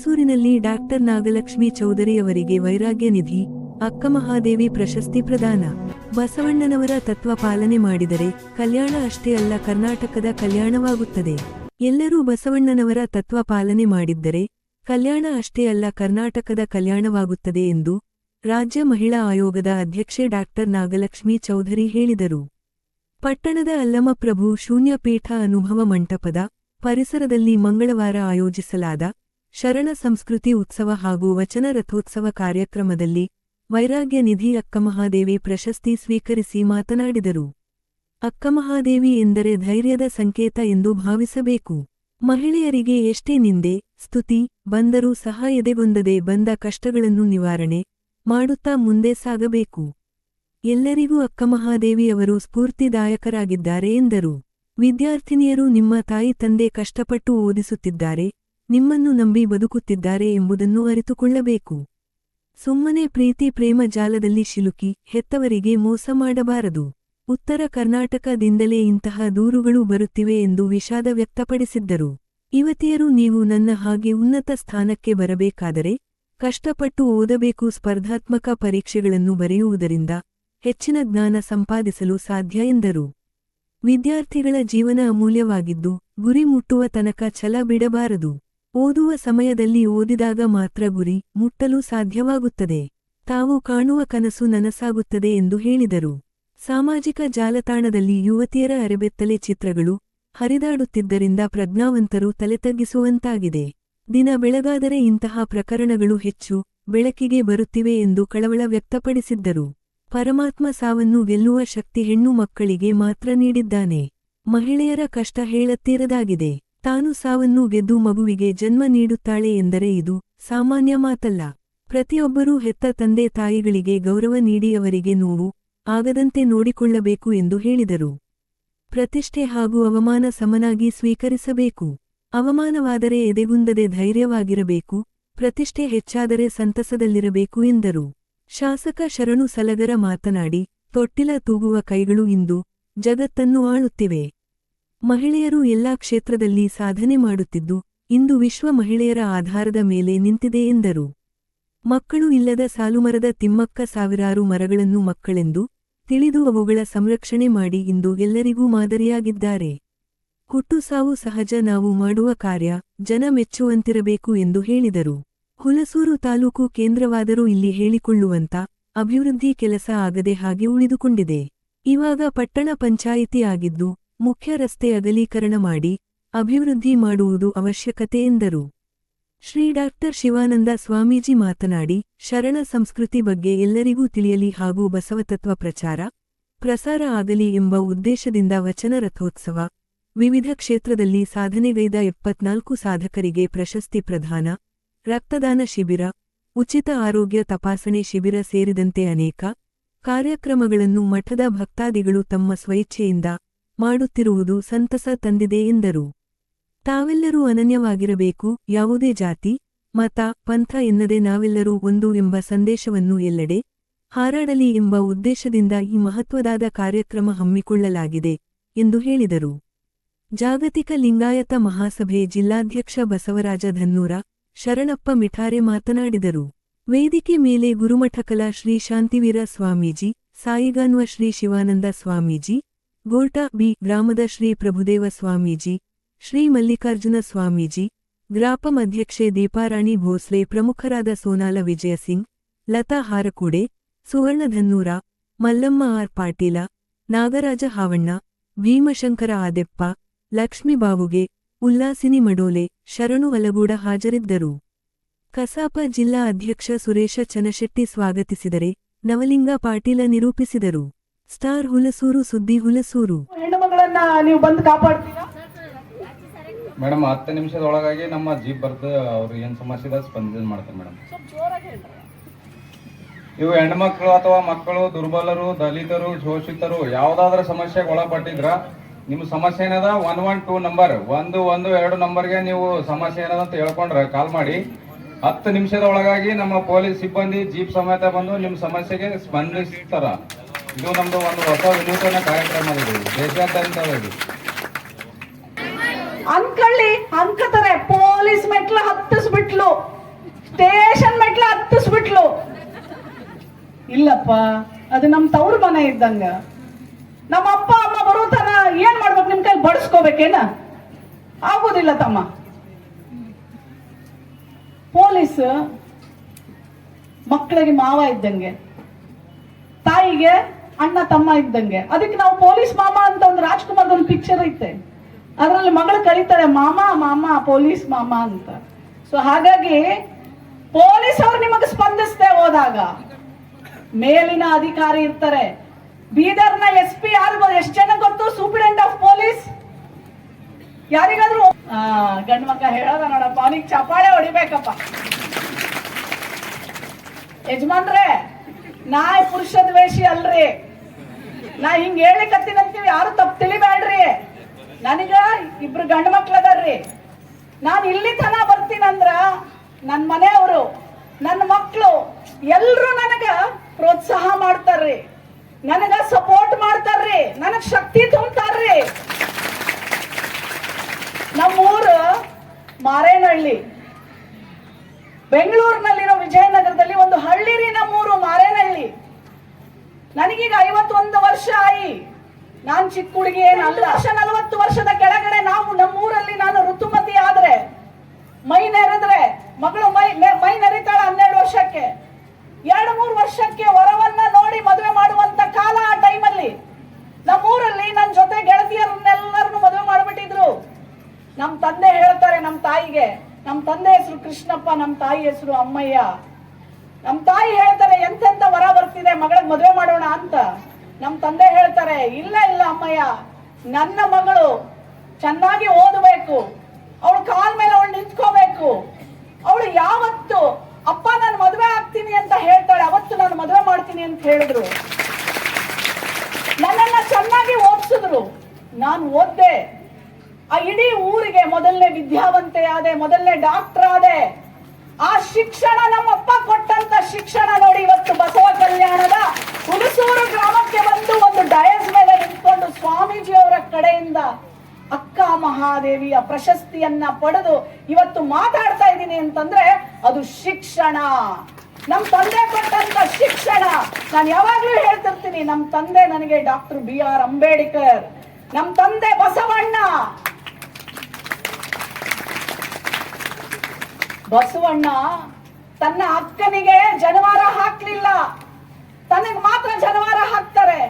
ಹುಲಸೂರಿನಲ್ಲಿ doctor Nagalakshmi Chaudhary ಅವರಿಗೆ ವೈರಾಗ್ಯ ನಿಧಿ ಅಕ್ಕಮಹಾದೇವಿ ಪ್ರಶಸ್ತಿ ಪ್ರದಾನ. ಬಸವಣ್ಣನವರ ತತ್ವ ಪಾಲನೆ ಮಾಡಿದರೆ ಕಲ್ಯಾಣ ಅಷ್ಟೇ ಅಲ್ಲ ಕರ್ನಾಟಕದ ಕಲ್ಯಾಣವಾಗುತ್ತದೆ. ಎಲ್ಲರೂ ಬಸವಣ್ಣನವರ ತತ್ವ ಪಾಲನೆ ಮಾಡಿದ್ದರೆ ಕಲ್ಯಾಣ ಅಷ್ಟೇ ಅಲ್ಲ ಕರ್ನಾಟಕದ ಕಲ್ಯಾಣವಾಗುತ್ತದೆ ಎಂದು ರಾಜ್ಯ ಮಹಿಳಾ ಆಯೋಗದ ಅಧ್ಯಕ್ಷೆ ಡಾಕ್ಟರ್ ನಾಗಲಕ್ಷ್ಮಿ ಚೌಧರಿ ಹೇಳಿದರು. ಪಟ್ಟಣದ ಅಲ್ಲಮಪ್ರಭು ಶೂನ್ಯಪೀಠ ಅನುಭವ ಮಂಟಪದ ಪರಿಸರದಲ್ಲಿ ಮಂಗಳವಾರ ಆಯೋಜಿಸಲಾದ ಶರಣ ಸಂಸ್ಕೃತಿ ಉತ್ಸವ ಹಾಗೂ ವಚನ ರಥೋತ್ಸವ ಕಾರ್ಯಕ್ರಮದಲ್ಲಿ ವೈರಾಗ್ಯ ನಿಧಿ ಅಕ್ಕಮಹಾದೇವಿ ಪ್ರಶಸ್ತಿ ಸ್ವೀಕರಿಸಿ ಮಾತನಾಡಿದರು. ಅಕ್ಕಮಹಾದೇವಿ ಎಂದರೆ ಧೈರ್ಯದ ಸಂಕೇತ ಎಂದು ಭಾವಿಸಬೇಕು. ಮಹಿಳೆಯರಿಗೆ ಎಷ್ಟೇ ನಿಂದೆ, ಸ್ತುತಿ, ಬಂದರೂ ಸಹ ಎದೆಗೊಂದದೆ ಬಂದ ಕಷ್ಟಗಳನ್ನು ನಿವಾರಣೆ ಮಾಡುತ್ತಾ ಮುಂದೆ ಸಾಗಬೇಕು. ಎಲ್ಲರಿಗೂ ಅಕ್ಕಮಹಾದೇವಿ ಅವರು ಸ್ಫೂರ್ತಿದಾಯಕರಾಗಿದ್ದಾರೆ ಎಂದರು. ವಿದ್ಯಾರ್ಥಿನಿಯರು ನಿಮ್ಮ ತಾಯಿ ತಂದೆ ಕಷ್ಟಪಟ್ಟು ಓದಿಸುತ್ತಿದ್ದಾರೆ ನಿಮ್ಮನ್ನು ನಂಬಿ ಬದುಕುತ್ತಿದ್ದಾರೆ ಎಂಬುದನ್ನು ಅರಿತುಕೊಳ್ಳಬೇಕು. ಸುಮ್ಮನೆ ಪ್ರೀತಿ ಪ್ರೇಮ ಜಾಲದಲ್ಲಿ ಶಿಲುಕಿ ಹೆತ್ತವರಿಗೆ ಮೋಸ ಮಾಡಬಾರದು. ಉತ್ತರ ಕರ್ನಾಟಕದಿಂದಲೇ ಇಂತಹ ದೂರುಗಳು ಬರುತ್ತಿವೆ ಎಂದು ವಿಷಾದ ವ್ಯಕ್ತಪಡಿಸಿದ್ದರು. ಯುವತಿಯರು, ನೀವು ನನ್ನ ಹಾಗೆ ಉನ್ನತ ಸ್ಥಾನಕ್ಕೆ ಬರಬೇಕಾದರೆ ಕಷ್ಟಪಟ್ಟು ಓದಬೇಕು. ಸ್ಪರ್ಧಾತ್ಮಕ ಪರೀಕ್ಷೆಗಳನ್ನು ಬರೆಯುವುದರಿಂದ ಹೆಚ್ಚಿನ ಜ್ಞಾನ ಸಂಪಾದಿಸಲು ಸಾಧ್ಯ ಎಂದರು. ವಿದ್ಯಾರ್ಥಿಗಳ ಜೀವನ ಅಮೂಲ್ಯವಾಗಿದ್ದು ಗುರಿ ಮುಟ್ಟುವ ತನಕ ಛಲ ಬಿಡಬಾರದು. ಓದುವ ಸಮಯದಲ್ಲಿ ಓದಿದಾಗ ಮಾತ್ರ ಗುರಿ ಮುಟ್ಟಲು ಸಾಧ್ಯವಾಗುತ್ತದೆ. ತಾವು ಕಾಣುವ ಕನಸು ನನಸಾಗುತ್ತದೆ ಎಂದು ಹೇಳಿದರು. ಸಾಮಾಜಿಕ ಜಾಲತಾಣದಲ್ಲಿ ಯುವತಿಯರ ಅರೆಬೆತ್ತಲೆ ಚಿತ್ರಗಳು ಹರಿದಾಡುತ್ತಿದ್ದರಿಂದ ಪ್ರಜ್ಞಾವಂತರು ತಲೆತಗ್ಗಿಸುವಂತಾಗಿದೆ. ದಿನ ಬೆಳಗಾದರೆ ಇಂತಹ ಪ್ರಕರಣಗಳು ಹೆಚ್ಚು ಬೆಳಕಿಗೆ ಬರುತ್ತಿವೆ ಎಂದು ಕಳವಳ ವ್ಯಕ್ತಪಡಿಸಿದ್ದರು. ಪರಮಾತ್ಮ ಸಾವನ್ನು ಗೆಲ್ಲುವ ಶಕ್ತಿ ಹೆಣ್ಣು ಮಕ್ಕಳಿಗೆ ಮಾತ್ರ ನೀಡಿದ್ದಾನೆ. ಮಹಿಳೆಯರ ಕಷ್ಟ ಹೇಳತ್ತೀರದಾಗಿದೆ ತಾನು ಸಾವನ್ನು ಗೆದ್ದು ಮಗುವಿಗೆ ಜನ್ಮ ನೀಡುತ್ತಾಳೆ ಎಂದರೆ ಇದು ಸಾಮಾನ್ಯ ಮಾತಲ್ಲ. ಪ್ರತಿಯೊಬ್ಬರೂ ಹೆತ್ತ ತಂದೆ ತಾಯಿಗಳಿಗೆ ಗೌರವ ನೀಡಿ ಅವರಿಗೆ ನೋವು ಆಗದಂತೆ ನೋಡಿಕೊಳ್ಳಬೇಕು ಎಂದು ಹೇಳಿದರು. ಪ್ರತಿಷ್ಠೆ ಹಾಗೂ ಅವಮಾನ ಸಮನಾಗಿ ಸ್ವೀಕರಿಸಬೇಕು. ಅವಮಾನವಾದರೆ ಎದೆಗುಂದದೆ ಧೈರ್ಯವಾಗಿರಬೇಕು. ಪ್ರತಿಷ್ಠೆ ಹೆಚ್ಚಾದರೆ ಸಂತಸದಲ್ಲಿರಬೇಕು ಎಂದರು. ಶಾಸಕ ಶರಣು ಸಲಗರ ಮಾತನಾಡಿ, ತೊಟ್ಟಿಲ ತೂಗುವ ಕೈಗಳು ಇಂದು ಜಗತ್ತನ್ನು ಆಳುತ್ತಿವೆ. ಮಹಿಳೆಯರು ಎಲ್ಲಾ ಕ್ಷೇತ್ರದಲ್ಲಿ ಸಾಧನೆ ಮಾಡುತ್ತಿದ್ದು, ಇಂದು ವಿಶ್ವ ಮಹಿಳೆಯರ ಆಧಾರದ ಮೇಲೆ ನಿಂತಿದೆ ಎಂದರು. ಮಕ್ಕಳು ಇಲ್ಲದ ಸಾಲುಮರದ ತಿಮ್ಮಕ್ಕ ಸಾವಿರಾರು ಮರಗಳನ್ನು ಮಕ್ಕಳೆಂದು ತಿಳಿದು ಅವುಗಳ ಸಂರಕ್ಷಣೆ ಮಾಡಿ ಇಂದು ಎಲ್ಲರಿಗೂ ಮಾದರಿಯಾಗಿದ್ದಾರೆ. ಹುಟ್ಟು ಸಾವು ಸಹಜ ನಾವು ಮಾಡುವ ಕಾರ್ಯ, ಜನ ಮೆಚ್ಚುವಂತಿರಬೇಕು ಎಂದು ಹೇಳಿದರು. ಹುಲಸೂರು ತಾಲೂಕು ಕೇಂದ್ರವಾದರೂ ಇಲ್ಲಿ ಹೇಳಿಕೊಳ್ಳುವಂತ ಅಭಿವೃದ್ಧಿ ಕೆಲಸ ಆಗದೆ ಹಾಗೆ ಉಳಿದುಕೊಂಡಿದೆ. ಇವಾಗ ಪಟ್ಟಣ ಪಂಚಾಯಿತಿ ಆಗಿದ್ದು ಮುಖ್ಯ ರಸ್ತೆ ಅಗಲೀಕರಣ ಮಾಡಿ ಅಭಿವೃದ್ಧಿ ಮಾಡುವುದು ಅವಶ್ಯಕತೆ ಎಂದರು. ಶ್ರೀ ಡಾಕ್ಟರ್ ಶಿವಾನಂದ ಸ್ವಾಮೀಜಿ ಮಾತನಾಡಿ, ಶರಣ ಸಂಸ್ಕೃತಿ ಬಗ್ಗೆ ಎಲ್ಲರಿಗೂ ತಿಳಿಯಲಿ ಹಾಗೂ ಬಸವತತ್ವ ಪ್ರಚಾರ, ಪ್ರಸಾರ ಆಗಲಿ ಎಂಬ ಉದ್ದೇಶದಿಂದ ವಚನ ರಥೋತ್ಸವ, ವಿವಿಧ ಕ್ಷೇತ್ರದಲ್ಲಿ ಸಾಧನೆಗೈದ ಎಪ್ಪತ್ನಾಲ್ಕು ಸಾಧಕರಿಗೆ ಪ್ರಶಸ್ತಿ ಪ್ರದಾನ, ರಕ್ತದಾನ ಶಿಬಿರ, ಉಚಿತ ಆರೋಗ್ಯ ತಪಾಸಣೆ ಶಿಬಿರ ಸೇರಿದಂತೆ ಅನೇಕ ಕಾರ್ಯಕ್ರಮಗಳನ್ನು ಮಠದ ಭಕ್ತಾದಿಗಳು ತಮ್ಮ ಸ್ವಇಚ್ಛೆಯಿಂದ ಮಾಡುತ್ತಿರುವುದು ಸಂತಸ ತಂದಿದೆ ಎಂದರು. ತಾವೆಲ್ಲರೂ ಅನನ್ಯವಾಗಿರಬೇಕು, ಯಾವುದೇ ಜಾತಿ, ಮತ, ಪಂಥ ಎನ್ನದೆ ನಾವೆಲ್ಲರೂ ಒಂದು ಎಂಬ ಸಂದೇಶವನ್ನು ಎಲ್ಲೆಡೆ ಹಾರಾಡಲಿ ಎಂಬ ಉದ್ದೇಶದಿಂದ ಈ ಮಹತ್ವದಾದ ಕಾರ್ಯಕ್ರಮ ಹಮ್ಮಿಕೊಳ್ಳಲಾಗಿದೆ, ಎಂದು ಹೇಳಿದರು. ಜಾಗತಿಕ ಲಿಂಗಾಯತ ಮಹಾಸಭೆ ಜಿಲ್ಲಾಧ್ಯಕ್ಷ ಬಸವರಾಜ ಧನ್ನೂರ ಶರಣಪ್ಪ ಮಿಠಾರೆ ಮಾತನಾಡಿದರು. ವೇದಿಕೆ ಮೇಲೆ ಗುರುಮಠಕಲ ಶ್ರೀ ಶಾಂತಿವೀರ ಸ್ವಾಮೀಜಿ, ಸಾಯಿಗಾನ್ವ ಶ್ರೀ ಶಿವಾನಂದ ಸ್ವಾಮೀಜಿ ಗೋರ್ಟಾ ಬಿ ಗ್ರಾಮದ ಶ್ರೀ ಪ್ರಭುದೇವ ಸ್ವಾಮೀಜಿ, ಶ್ರೀ ಮಲ್ಲಿಕಾರ್ಜುನ ಸ್ವಾಮೀಜಿ, ಗ್ರಾಪಂ ಅಧ್ಯಕ್ಷೆ ದೀಪಾರಾಣಿ ಭೋಸ್ಲೆ ಪ್ರಮುಖರಾದ ಸೋನಾಲ ವಿಜಯ ಸಿಂಗ್, ಲತಾ ಹಾರಕೂಡೆ ಸುವರ್ಣಧನ್ನೂರ ಮಲ್ಲಮ್ಮ ಆರ್ ಪಾಟೀಲ, ನಾಗರಾಜ ಹಾವಣ್ಣ, ಭೀಮಶಂಕರ ಆದೆಪ್ಪ ಲಕ್ಷ್ಮೀಬಾವುಗೆ ಉಲ್ಲಾಸಿನಿ ಮಡೋಲೆ, ಶರಣು ಅಲಗೂಡ ಹಾಜರಿದ್ದರು. ಕಸಾಪ ಜಿಲ್ಲಾ ಅಧ್ಯಕ್ಷ ಸುರೇಶ ಚನಶೆಟ್ಟಿ ಸ್ವಾಗತಿಸಿದರೆ ನವಲಿಂಗ ಪಾಟೀಲ ನಿರೂಪಿಸಿದರು. ಸ್ಟಾರ್ ಹುಲಸೂರು ಸುದ್ದಿ ಹುಲಸೂರು. ಹೆಣ್ಣುಮಗಳನ್ನ ನೀವು ಬಂದು ಕಾಪಾಡ್ತೀರಾ? ಮೇಡಮ್ ಹತ್ತು ನಿಮಿಷದೊಳಗಾಗಿ ನಮ್ಮ ಜೀಪ್ ಬರ್ದು ಅವ್ರು ಏನ್ ಸಮಸ್ಯೆ ಇದೆ ಸ್ಪಂದನೆ ಮಾಡ್ತಾರೆ ಮೇಡಮ್. ಇವು ಹೆಣ್ಮಕ್ಳು ಅಥವಾ ಮಕ್ಕಳು ದುರ್ಬಲರು ದಲಿತರು ಶೋಷಿತರು ಯಾವ್ದಾದ್ರ ಸಮಸ್ಯೆಗೆ ಒಳಪಟ್ಟಿದ್ರ ನಿಮ್ಮ ಸಮಸ್ಯೆ ಏನದ? One one two number. ಒಂದು ಒಂದು ಎರಡು ನಂಬರ್ಗೆ ನೀವು ಸಮಸ್ಯೆ ಏನದ ಅಂತ ಹೇಳ್ಕೊಂಡ್ರೆ ಕಾಲ್ ಮಾಡಿ. ಹತ್ತು ನಿಮಿಷದ ಒಳಗಾಗಿ ನಮ್ಮ ಪೊಲೀಸ್ ಸಿಬ್ಬಂದಿ ಜೀಪ್ ಸಮೇತ ಬಂದು ನಿಮ್ಮ ಸಮಸ್ಯೆಗೆ ಸ್ಪಂದಿಸ್ತಾರ. ಇದು ನಮ್ದು ಒಂದು ಹೊಸ ವಿನೂತನ ಕಾರ್ಯಕ್ರಮ ಇದೆ. ದೇಶಾದ್ಯಂತ ಇದೆ ಅನ್ಕೊಳ್ಳಿ ಪೊಲೀಸ್ ಮೆಟ್ಲ ಹತ್ತಿಸ್ಬಿಟ್ಲು. ಸ್ಟೇಷನ್ ಮೆಟ್ಲ ಹತ್ತಿಸ್ಬಿಟ್ಲು. ಇಲ್ಲಪ್ಪ, ಅದು ನಮ್ ತವ್ರ ಮನೆ ಇದ್ದಂಗ. ನಮ್ಮ ಅಪ್ಪ, ಅಮ್ಮ ಬರೋ ತನ ಏನ್ ಮಾಡ್ಬೇಕು ನಿಮ್ ಕೈ ಬಡಿಸ್ಕೋಬೇಕೇನ? ಆಗೋದಿಲ್ಲ ತಮ್ಮ. ಪೊಲೀಸ್ ಮಕ್ಕಳಿಗೆ ಮಾವ ಇದ್ದಂಗೆ. ತಾಯಿಗೆ ಅಣ್ಣ ತಮ್ಮ ಇದ್ದಂಗೆ. ಅದಕ್ಕೆ ನಾವು ಪೊಲೀಸ್ ಮಾಮ ಅಂತ ಒಂದು ರಾಜ್ಕುಮಾರ್ ಒಂದು ಪಿಕ್ಚರ್ ಐತೆ. ಅದರಲ್ಲಿ ಮಗಳು ಕರೀತಾರೆ ಮಾಮ ಮಾಮ, ಪೊಲೀಸ್ ಮಾಮ ಅಂತ. ಸೊ ಹಾಗಾಗಿ ಪೊಲೀಸ್ ಅವ್ರು ನಿಮಗೆ ಸ್ಪಂದಿಸ್ದೆ ಹೋದಾಗ ಮೇಲಿನ ಅಧಿಕಾರಿ ಇರ್ತಾರೆ. ಬೀದರ್ನ ಎಸ್ ಪಿ ಯಾರು ಎಷ್ಟು ಜನ ಗೊತ್ತು? ಸೂಪರಿಂಟೆಂಡೆಂಟ್ ಆಫ್ ಪೊಲೀಸ್ ಯಾರಿಗಾದ್ರೂ ಗಂಡ್ ಮಕ್ಕ ಹೇಳೋದ ನೋಡಪ್ಪ. ಅವನಿಗೆ ಚಪಾಳೆ ಹೊಡಿಬೇಕಪ್ಪ. ಯಜಮಾನ್ರೆ ನಾ ಪುರುಷ ದ್ವೇಷಿ ಅಲ್ರಿ. ನಾ ಹಿಂಗ್ ಹೇಳಿಕತ್ತೀನಂತೀವಿ ಯಾರು ತಪ್ಪು ತಿಳಿಬೇಡ್ರಿ. ನನಗ ಇಬ್ರು ಗಂಡ ಮಕ್ಳು ಅದಾರ್ರಿ. ನಾನ್ ಇಲ್ಲಿ ತನ ಬರ್ತೀನಂದ್ರ ನನ್ನ ಮನೆಯವರು ನನ್ನ ಮಕ್ಕಳು ಎಲ್ಲರೂ ನನಗ ಪ್ರೋತ್ಸಾಹ ಮಾಡ್ತಾರ್ರಿ. ನನಗ ಸಪೋರ್ಟ್ ಮಾಡ್ತಾರ್ರಿ. ನನಗ್ ಶಕ್ತಿ ತುಂಬತಾರ್ರಿ. ನಮ್ಮೂರು ಮಾರೇನಹಳ್ಳಿ. ಬೆಂಗಳೂರಿನಲ್ಲಿರೋ ವಿಜಯನಗರದಲ್ಲಿ ಒಂದು ಹಳ್ಳಿ ರೀ ನಮ್ಮೂರು. ನನಗೀಗ ಐವತ್ತೊಂದು ವರ್ಷ ಆಯಿ. ನಾನ್ ಚಿಕ್ಕ ಹುಡುಗಿ ವರ್ಷ, ನಲವತ್ತು ವರ್ಷದ ಕೆಳಗಡೆ ನಾವು ನಮ್ಮೂರಲ್ಲಿ ನಾನು ಋತುಮತಿ ಆದ್ರೆ, ಮೈ ನೆರೆದ್ರೆ, ಮಗಳು ಮೈ ಮೈ ನೆರಿತಾಳ ಹನ್ನೆರಡು ವರ್ಷಕ್ಕೆ. ಎರಡು ಮೂರು ವರ್ಷಕ್ಕೆ ವರವನ್ನ ನೋಡಿ ಮದುವೆ ಮಾಡುವಂತ ಕಾಲ ಆ ಟೈಮಲ್ಲಿ ನಮ್ಮೂರಲ್ಲಿ ನನ್ನ ಜೊತೆ ಗೆಳತಿಯರನ್ನೆಲ್ಲರನ್ನು ಮದುವೆ ಮಾಡಿಬಿಟ್ಟಿದ್ರು. ನಮ್ ತಂದೆ ಹೇಳ್ತಾರೆ ನಮ್ ತಾಯಿಗೆ, ನಮ್ ತಂದೆ ಹೆಸರು ಕೃಷ್ಣಪ್ಪ, ನಮ್ ತಾಯಿ ಹೆಸರು ಅಮ್ಮಯ್ಯ. ನಮ್ ತಾಯಿ ಹೇಳ್ತಾರೆ, ಎಂತೆಂತ ವರ ಬರ್ತಿದೆ ಮಗಳಿಗೆ ಮದುವೆ ಮಾಡೋಣ ಅಂತ. ನಮ್ ತಂದೆ ಹೇಳ್ತಾರೆ, ಇಲ್ಲ ಇಲ್ಲ ಅಮ್ಮಯ್ಯ, ನನ್ನ ಮಗಳು ಚೆನ್ನಾಗಿ ಓದಬೇಕು. ಅವಳು ಕಾಲ್ ಮೇಲೆ ಅವಳು ನಿಂತ್ಕೋಬೇಕು. ಅವಳು ಯಾವತ್ತು, ಅಪ್ಪ, ನಾನು ಮದುವೆ ಆಗ್ತೀನಿ ಅಂತ ಹೇಳ್ತಾಳೆ, ಅವತ್ತು ನಾನು ಮದುವೆ ಮಾಡ್ತೀನಿ ಅಂತ ಹೇಳಿದ್ರು. ನನ್ನನ್ನ ಚೆನ್ನಾಗಿ ಓದಿಸಿದ್ರು. ನಾನು ಓದ್ದೆ. ಆ ಇಡೀ ಊರಿಗೆ ಮೊದಲನೇ ವಿದ್ಯಾವಂತೆ ಆದೆ ಮೊದಲನೇ ಡಾಕ್ಟರ್ ಆದೆ ಆ ಶಿಕ್ಷಣ ನಮ್ಮಪ್ಪ ಕೊಟ್ಟಂತ ಶಿಕ್ಷಣ ನೋಡಿ ಇವತ್ತು ಬಸವ ಕಲ್ಯಾಣದ ಹುಣಸೂರು ಗ್ರಾಮಕ್ಕೆ ಬಂದು ಒಂದು ಡಯಸ್ ಮೇಲೆ ನಿಂತ್ಕೊಂಡು ಸ್ವಾಮೀಜಿಯವರ ಕಡೆಯಿಂದ ಅಕ್ಕ ಮಹಾದೇವಿಯ ಪ್ರಶಸ್ತಿಯನ್ನ ಪಡೆದು ಇವತ್ತು ಮಾತಾಡ್ತಾ ಇದ್ದೀನಿ ಅಂತಂದ್ರೆ ಅದು ಶಿಕ್ಷಣ. ನಮ್ ತಂದೆ ಕೊಟ್ಟಂತ ಶಿಕ್ಷಣ. ನಾನು ಯಾವಾಗ್ಲೂ ಹೇಳ್ತಿರ್ತೀನಿ, ನಮ್ ತಂದೆ ನನಗೆ ಡಾಕ್ಟರ್ ಬಿ ಆರ್ ಅಂಬೇಡ್ಕರ್, ನಮ್ ತಂದೆ ಬಸವಣ್ಣ. ಬಸವಣ್ಣ ತನ್ನ ಅಕ್ಕನಿಗೆ ಜನವಾರ ಹಾಕ್ಲಿಲ್ಲ. ತನಗೆ ಮಾತ್ರ ಜನವಾರ ಹಾಕ್ತಾರೆ.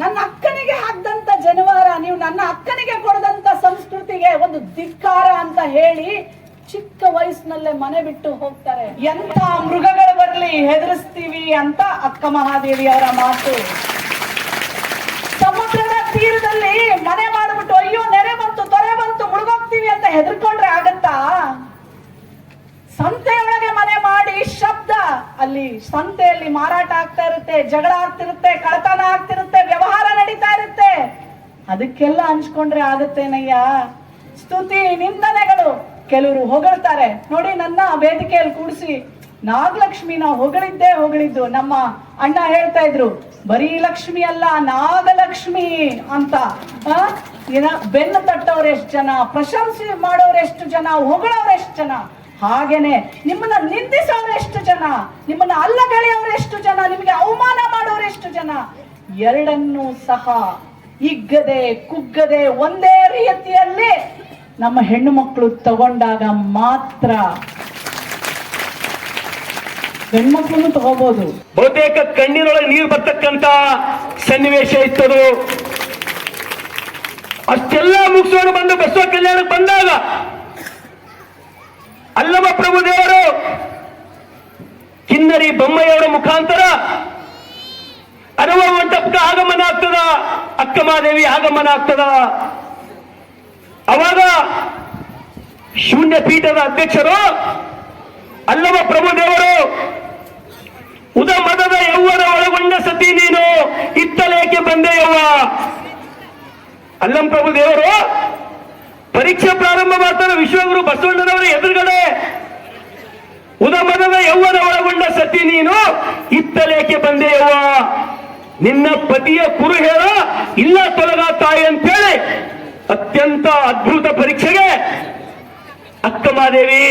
ನನ್ನ ಅಕ್ಕನಿಗೆ ಹಾಕ್ದಂತ ಜನವಾರ, ನೀವು ನನ್ನ ಅಕ್ಕನಿಗೆ ಕೊಡದಂತ ಸಂಸ್ಕೃತಿಗೆ ಒಂದು ಧಿಕ್ಕಾರ ಅಂತ ಹೇಳಿ ಚಿಕ್ಕ ವಯಸ್ಸಿನಲ್ಲೇ ಮನೆ ಬಿಟ್ಟು ಹೋಗ್ತಾರೆ. ಎಂತ ಮೃಗಗಳು ಬರ್ಲಿ, ಹೆದರಿಸ್ತೀವಿ ಅಂತ ಅಕ್ಕ ಮಹಾದೇವಿ ಅವರ ಮಾತು. ಸಂತೆಯಲ್ಲಿ ಮಾರಾಟ ಆಗ್ತಾ ಇರುತ್ತೆ, ಜಗಳ ಆಗ್ತಿರುತ್ತೆ ಕಳತನ ಆಗ್ತಿರುತ್ತೆ ವ್ಯವಹಾರ ನಡೀತಾ ಇರುತ್ತೆ. ಅದಕ್ಕೆಲ್ಲ ಹಂಚ್ಕೊಂಡ್ರೆ ಆಗುತ್ತೇನಯ್ಯ? ಸ್ತುತಿ, ನಿಂದನೆಗಳು. ಕೆಲವರು ಹೊಗಳ್ತಾರೆ. ನೋಡಿ ನನ್ನ ವೇದಿಕೆಯಲ್ಲಿ ಕೂಡಿಸಿ ನಾಗಲಕ್ಷ್ಮಿನ ಹೊಗಳಿದ್ದೇ ಹೊಗಳಿದ್ದು. ನಮ್ಮ ಅಣ್ಣ ಹೇಳ್ತಾ ಇದ್ರು, ಬರೀ ಲಕ್ಷ್ಮಿ ಅಲ್ಲ, ನಾಗಲಕ್ಷ್ಮಿ ಅಂತ. ಬೆನ್ನು ತಟ್ಟವ್ರು ಎಷ್ಟು ಜನ, ಪ್ರಶಂಸೆ ಮಾಡೋರು ಎಷ್ಟು ಜನ, ಹೊಗಳವ್ರು ಎಷ್ಟು ಜನ. ಹಾಗೇನೆ ನಿಮ್ಮನ್ನ ನಿಂದಿಸೋರು ಜನ, ನಿಮ್ಮನ್ನ ಅಲ್ಲಗಳೆಯವ್ರು ಎಷ್ಟು ಜನ, ನಿಮಗೆ ಅವಮಾನ ಮಾಡೋರು ಎಷ್ಟು ಜನ? ಎರಡನ್ನೂ ಸಹ ಇಗ್ಗದೆ, ಕುಗ್ಗದೆ ಒಂದೇ ರೀತಿಯಲ್ಲಿ ನಮ್ಮ ಹೆಣ್ಣು ಮಕ್ಕಳು ತಗೊಂಡಾಗ ಮಾತ್ರ ಹೆಣ್ಮಕ್ಳು ತಗೋಬಹುದು ಬಹುತೇಕ ಕಣ್ಣಿನೊಳಗೆ ನೀರು ಬರ್ತಕ್ಕಂತ ಸನ್ನಿವೇಶ ಇತ್ತದು. ಅಷ್ಟೆಲ್ಲ ಮುಗಿಸೋಣ ಬಂದು ಬಸವ ಕಲ್ಯಾಣಕ್ಕೆ ಬಂದಾಗ ಅಲ್ಲಮ ಪ್ರಭು ದೇವರು ಕಿನ್ನರಿ ಬೊಮ್ಮಯ್ಯವರ ಮುಖಾಂತರ ಅರವ ಮಂಟಪಕ್ಕ ಆಗಮನ ಆಗ್ತದ ಅಕ್ಕಮಾದೇವಿ ಆಗಮನ ಆಗ್ತದ ಅವಾಗ ಶೂನ್ಯ ಪೀಠದ ಅಧ್ಯಕ್ಷರು ಅಲ್ಲವ ಪ್ರಭು ದೇವರು, ಉದ ಮದದ ಯೌವನ ಒಳಗೊಂಡ ಸತಿ ನೀನು, ಇತ್ತಲೇಕೆ ಬಂದೆ ಯವ್ವ? ಅಲ್ಲಂ ಪ್ರಭು ದೇವರು ಪರೀಕ್ಷೆ ಪ್ರಾರಂಭ ಮಾಡ್ತಾರೆ ವಿಶ್ವಗುರು ಬಸವಣ್ಣನವರ ಎದುರುಗಡೆ ಉದ ಮದದ ಯೌವನ ಒಳಗೊಂಡ ಸತಿ ನೀನು. ಇತ್ತಲೇಕೆ ಬಂದೆ ಯವ್ವ ನಿನ್ನ ಪತಿಯ ಕುರು ಹೇಳ, ಇಲ್ಲ ತೊಲಗ ತಾಯಿ ಅಂತೇಳಿ ಅತ್ಯಂತ ಅದ್ಭುತ ಪರೀಕ್ಷೆಗೆ ಅಕ್ಕಮಾದೇವಿ